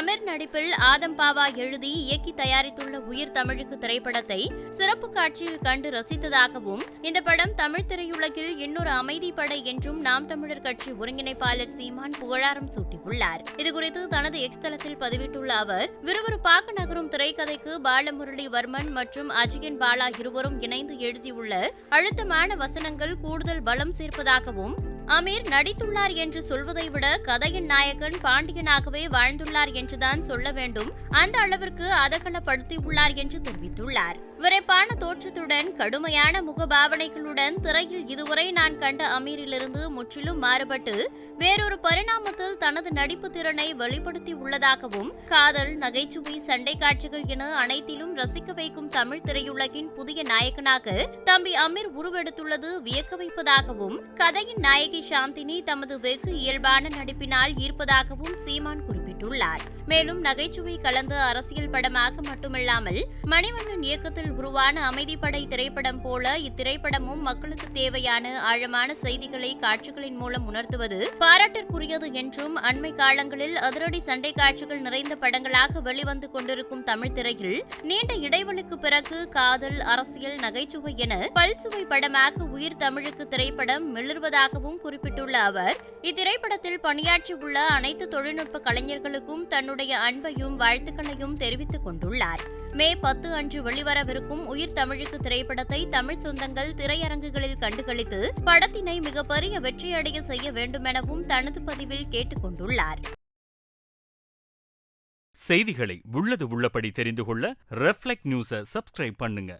அமீர் நடிப்பில் ஆதம் பாவா எழுதி இயக்கி தயாரித்துள்ள உயிர் தமிழுக்கு திரைப்படத்தை சிறப்பு காட்சியில் கண்டு ரசித்ததாகவும் இந்த படம் தமிழ் திரையுலகில் இன்னொரு அமைதி படை என்றும் நாம் தமிழர் கட்சி ஒருங்கிணைப்பாளர் சீமான் புகழாரம் சூட்டியுள்ளார். இதுகுறித்து தனது எக்ஸ் தளத்தில் பதிவிட்டுள்ள அவர் விறுவிறுப்பாக நகரும் திரைக்கதைக்கு பாலமுரளி வர்மன் மற்றும் அஜயன் பாலா இருவரும் இணைந்து எழுதியுள்ள அழுத்தமான வசனங்கள் கூடுதல் பலம் சேர்ப்பதாகவும் அமீர் நடித்துள்ளார் என்று சொல்வதை விட கதையின் நாயகன் பாண்டியனாகவே வாழ்ந்துள்ளார் என்றுதான் சொல்ல வேண்டும். அந்த அளவிற்கு அதகலப்படுத்தியுள்ளார் என்று தெரிவித்துள்ளார். விரைப்பான தோற்றத்துடன் கடுமையான முகபாவனைகளுடன் திரையில் இதுவரை நான் கண்ட அமீரிலிருந்து முற்றிலும் மாறுபட்டு வேறொரு பரிணாம படத்தில் தனது நடிப்பு திறனை வெளிப்படுத்தி உள்ளதாகவும் காதல் நகைச்சுவை சண்டை காட்சிகள் என அனைத்திலும் ரசிக்க வைக்கும் தமிழ் திரையுலகின் புதிய நாயகனாக தம்பி அமீர் உருவெடுத்துள்ளது வியக்க வைப்பதாகவும் கதையின் நாயகி சாந்தினி தமது வெகு இயல்பான நடிப்பினால் ஈர்ப்பதாகவும் சீமான் குறிப்பிட்டுள்ளார். மேலும் நகைச்சுவை கலந்த அரசியல் படமாக மட்டுமில்லாமல் மணிவண்ணன் இயக்கத்தில் உருவான அமைதிப்படை திரைப்படம் போல இத்திரைப்படமும் மக்களுக்கு தேவையான ஆழமான செய்திகளை காட்சிகளின் மூலம் உணர்த்துவது பாராட்டிற்குரியது என்றும் அண்மை காலங்களில் அதிரடி சண்டை காட்சிகள் நிறைந்த படங்களாக வெளிவந்து கொண்டிருக்கும் தமிழ் திரையில் நீண்ட இடைவெளிக்கு பிறகு காதல் அரசியல் நகைச்சுவை என பல்சுவை படமாக உயிர் தமிழுக்கு திரைப்படம் மிளர்வதாகவும் குறிப்பிட்டுள்ள அவர் இத்திரைப்படத்தில் பணியாற்றியுள்ள அனைத்து தொழில்நுட்ப கலைஞர்களுக்கும் தன்னுடைய தன்னுடைய அன்பையும் வாழ்த்துக்களையும் தெரிவித்துக் கொண்டுள்ளார். மே பத்து அன்று வெளிவரவிருக்கும் உயிர் தமிழுக்கு திரைப்படத்தை தமிழ் சொந்தங்கள் திரையரங்குகளில் கண்டுகளித்து படத்தினை மிகப்பெரிய வெற்றியடைய செய்ய வேண்டுமெனவும் தனது பதிவில் கேட்டுக் கொண்டுள்ளார். செய்திகளை உள்ளது உள்ளபடி தெரிந்து கொள்ள ரெஃப்ளெக்ட் நியூஸை சப்ஸ்கிரைப் பண்ணுங்க.